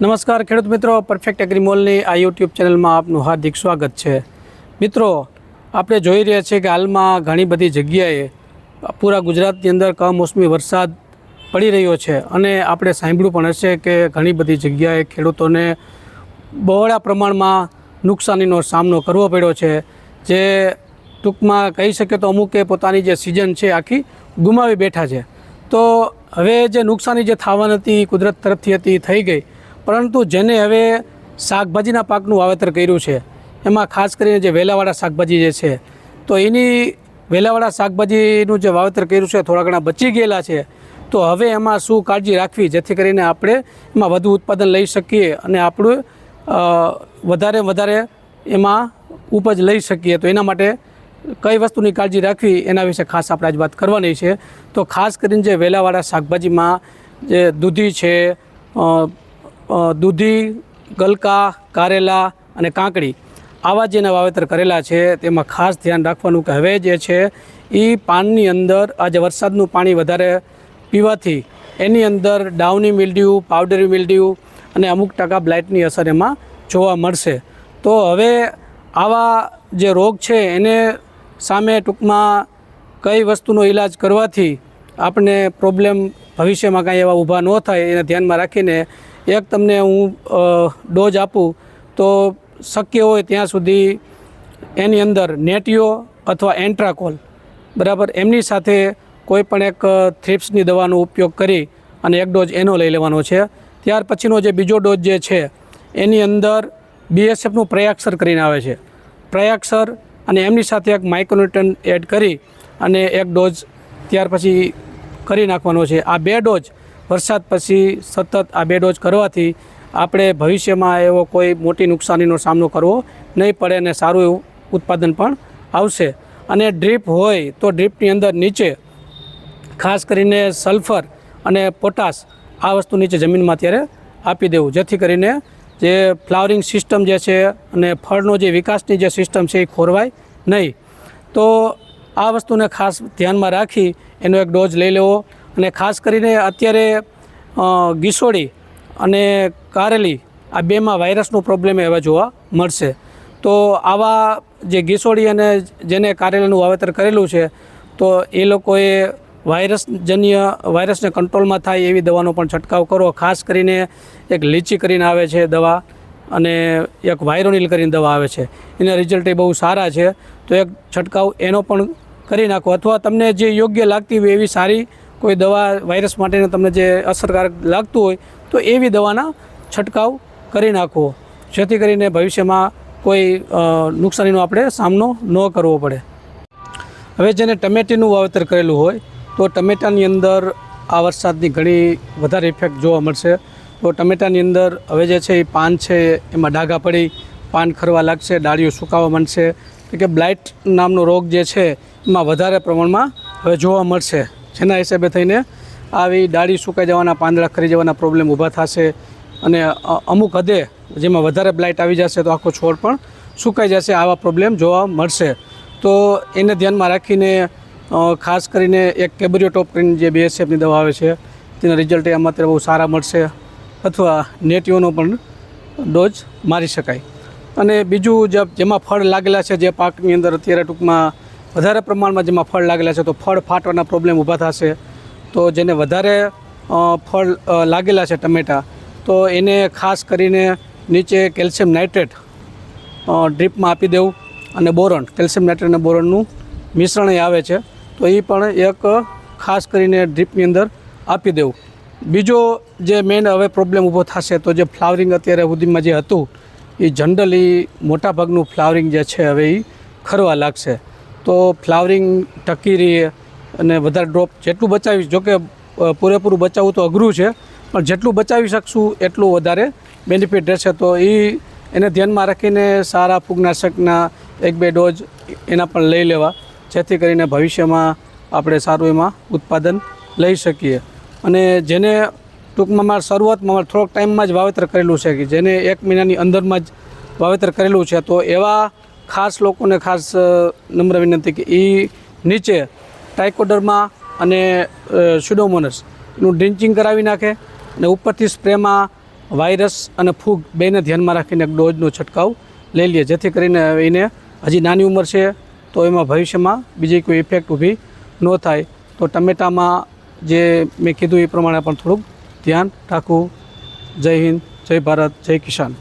નમસ્કાર, ખેડૂત મિત્રો. પરફેક્ટ એગ્રીમોલની આ યુટ્યુબ ચેનલમાં આપનું હાર્દિક સ્વાગત છે. મિત્રો, આપણે જોઈ રહ્યા છીએ કે હાલમાં ઘણી બધી જગ્યાએ પૂરા ગુજરાતની અંદર કમોસમી વરસાદ પડી રહ્યો છે અને આપણે સાંભળ્યું પણ હશે કે ઘણી બધી જગ્યાએ ખેડૂતોને બહોળા પ્રમાણમાં નુકસાનીનો સામનો કરવો પડ્યો છે. જે ટૂંકમાં કહી શકીએ તો અમુકે પોતાની જે સિઝન છે આખી ગુમાવી બેઠા છે. તો હવે જે નુકસાની જે થવાની હતી કુદરત તરફથી હતી, થઈ ગઈ. પરંતુ જેને હવે શાકભાજીના પાકનું વાવેતર કર્યું છે, એમાં ખાસ કરીને જે વેલાવાળા શાકભાજી જે છે, તો એની વેલાવાળા શાકભાજીનું જે વાવેતર કર્યું છે, થોડા ઘણા બચી ગયેલા છે, તો હવે એમાં શું કાળજી રાખવી? જેથી કરીને આપણે એમાં વધુ ઉત્પાદન લઈ શકીએ અને આપણું વધારે વધારે એમાં ઉપજ લઈ શકીએ. તો એના માટે કઈ વસ્તુની કાળજી રાખવી? એના વિશે ખાસ આપણે આજ વાત કરવાની છે. તો ખાસ કરીને જે વેલાવાળા શાકભાજીમાં જે દૂધી છે દૂધી, ગલકા, કારેલા અને કાંકડી આવા જેના વાવેતર કરેલા છે તેમાં ખાસ ધ્યાન રાખવાનું કે હવે જે છે એ પાનની અંદર આ જે વરસાદનું પાણી વધારે પીવાથી એની અંદર ડાઉની મિલ્ડ્યુ, પાવડરી મિલ્ડ્યુ અને અમુક ટકા બ્લાઇટની અસર એમાં જોવા મળશે. તો હવે આવા જે રોગ છે એને સામે ટૂંકમાં કઈ વસ્તુનો ઈલાજ કરવાથી આપણને પ્રોબ્લેમ ભવિષ્યમાં કાંઈ એવા ઊભા ન થાય એને ધ્યાનમાં રાખીને એક તમને હું ડોઝ આપું, તો શક્ય હોય ત્યાં સુધી એની અંદર નેટિયો અથવા એન્ટ્રાકોલ, બરાબર? એમની સાથે કોઈ પણ એક થ્રિપ્સની દવાનો ઉપયોગ કરી અને એક ડોઝ એનો લઈ લેવાનો છે. ત્યાર પછીનો જે બીજો ડોઝ જે છે, એની અંદર બીએસએફનું પ્રયાક્ષર કરીને આવે છે. પ્રયાક્ષર અને એમની સાથે એક માઇક્રોન્યુટન એડ કરી અને એક ડોઝ ત્યાર પછી કરી નાખવાનો છે. આ બે ડોઝ વરસાદ પછી સતત આ બે ડોઝ કરવાથી આપણે ભવિષ્યમાં એવો કોઈ મોટી નુકસાનીનો સામનો કરવો નહીં પડે અને સારું એવું ઉત્પાદન પણ આવશે. અને ડ્રીપ હોય તો ડ્રીપની અંદર નીચે ખાસ કરીને સલ્ફર અને પોટાશ આ વસ્તુ નીચે જમીનમાં અત્યારે આપી દેવું. જેથી કરીને જે ફ્લાવરિંગ સિસ્ટમ જે છે અને ફળનો જે વિકાસની જે સિસ્ટમ છે એ ખોરવાય નહીં. તો આ વસ્તુને ખાસ ધ્યાનમાં રાખી એનો એક ડોઝ લઈ લેવો અને ખાસ કરીને અત્યારે ગીસોડી અને કારેલી આ બેમાં વાયરસનો પ્રોબ્લેમ હવે જોવા મળશે. તો આવા જે ગીસોડી અને જેને કારેલાનું વાવેતર કરેલું છે, તો એ લોકોએ વાયરસજન્ય, વાયરસને કંટ્રોલમાં થાય એવી દવાનો પણ છંટકાવ કરો ખાસ કરીને એક લીચી કરીને આવે છે દવા અને એક વાયરોનિલ કરીને દવા આવે છે. એના રિઝલ્ટ એ બહુ સારા છે. તો એક છંટકાવ એનો પણ કરી નાખો. અથવા તમને જે યોગ્ય લાગતી હોય એવી સારી કોઈ દવા વાયરસ માટેને તમને જે અસરકારક લાગતું હોય, તો એવી દવાના છંટકાવ કરી નાખવો. જેથી કરીને ભવિષ્યમાં કોઈ નુકસાનીનો આપણે સામનો ન કરવો પડે. હવે જેને ટમેટીનું વાવેતર કરેલું હોય, તો ટમેટાની અંદર આ વરસાદની ઘણી વધારે ઇફેક્ટ જોવા મળશે. તો ટમેટાની અંદર હવે જે છે એ પાન છે, એમાં ડાઘા પડી, પાન ખરવા લાગશે, ડાળીઓ સુકાવા માંડશે. કે બ્લાઇટ નામનો રોગ જે છે, એમાં વધારે પ્રમાણમાં હવે જોવા મળશે. જેના હિસાબે થઈને આવી ડાળી સુકાઈ જવાના, પાંદડા ખરી જવાના પ્રોબ્લેમ ઊભા થશે અને અમુક હદે જેમાં વધારે બ્લાઇટ આવી જશે તો આખો છોડ પણ સુકાઈ જશે, આવા પ્રોબ્લેમ જોવા મળશે. તો એને ધ્યાનમાં રાખીને ખાસ કરીને એક કેબરિયો ટોપ કરીને જે બીએસએફની દવા આવે છે, તેના રિઝલ્ટ એમાં અત્યારે બહુ સારા મળશે અથવા નેટીઓનો પણ ડોઝ મારી શકાય. અને બીજું જેમાં ફળ લાગેલા છે, જે પાકની અંદર અત્યારે ટૂંકમાં વધારે પ્રમાણમાં જેમાં ફળ લાગેલા છે, તો ફળ ફાટવાના પ્રોબ્લેમ ઊભા થશે. તો જેને વધારે ફળ લાગેલા છે ટમેટા, તો એને ખાસ કરીને નીચે કેલ્શિયમ નાઇટ્રેટ ડ્રીપમાં આપી દેવું અને બોરોન, કેલ્શિયમ નાઇટ્રેટ અને બોરોનનું મિશ્રણ એ આવે છે, તો એ પણ એક ખાસ કરીને ડ્રીપની અંદર આપી દેવું. બીજો જે મેઇન હવે પ્રોબ્લેમ ઊભો થશે, તો જે ફ્લાવરિંગ અત્યારે સુધીમાં જે હતું એ જનરલી મોટાભાગનું ફ્લાવરિંગ જે છે, હવે એ ખરવા લાગશે. તો ફ્લાવરિંગ ટકી રહીએ અને વધારે ડ્રોપ જેટલું બચાવી જોકે પૂરેપૂરું બચાવવું તો અઘરું છે, પણ જેટલું બચાવી શકશું એટલું વધારે બેનિફિટ રહેશે. તો એ એને ધ્યાનમાં રાખીને સારા ફૂગનાશકના એક બે ડોઝ એના પણ લઈ લેવા, જેથી કરીને ભવિષ્યમાં આપણે સારું એમાં ઉત્પાદન લઈ શકીએ. અને જેને ટૂંકમાં મારે શરૂઆતમાં મારે થોડોક ટાઈમમાં જ વાવેતર કરેલું છે, કે જેને એક મહિનાની અંદરમાં જ વાવેતર કરેલું છે, તો એવા ખાસ લોકોને ખાસ નમ્ર વિનંતી કે એ નીચે ટાઇકોડરમાં અને સ્યુડોમોનસનું ડ્રિન્ચિંગ કરાવી નાખે અને ઉપરથી સ્પ્રેમાં વાયરસ અને ફૂગ બેને ધ્યાનમાં રાખીને એક ડોઝનો છંટકાવ લઈ લઈએ જેથી કરીને એને હજી નાની ઉંમર છે, તો એમાં ભવિષ્યમાં બીજી કોઈ ઇફેક્ટ ઊભી ન થાય. તો ટમેટામાં જે મેં કીધું એ પ્રમાણે પણ થોડુંક ધ્યાન રાખવું. જય હિન્દ, જય ભારત, જય કિસાન.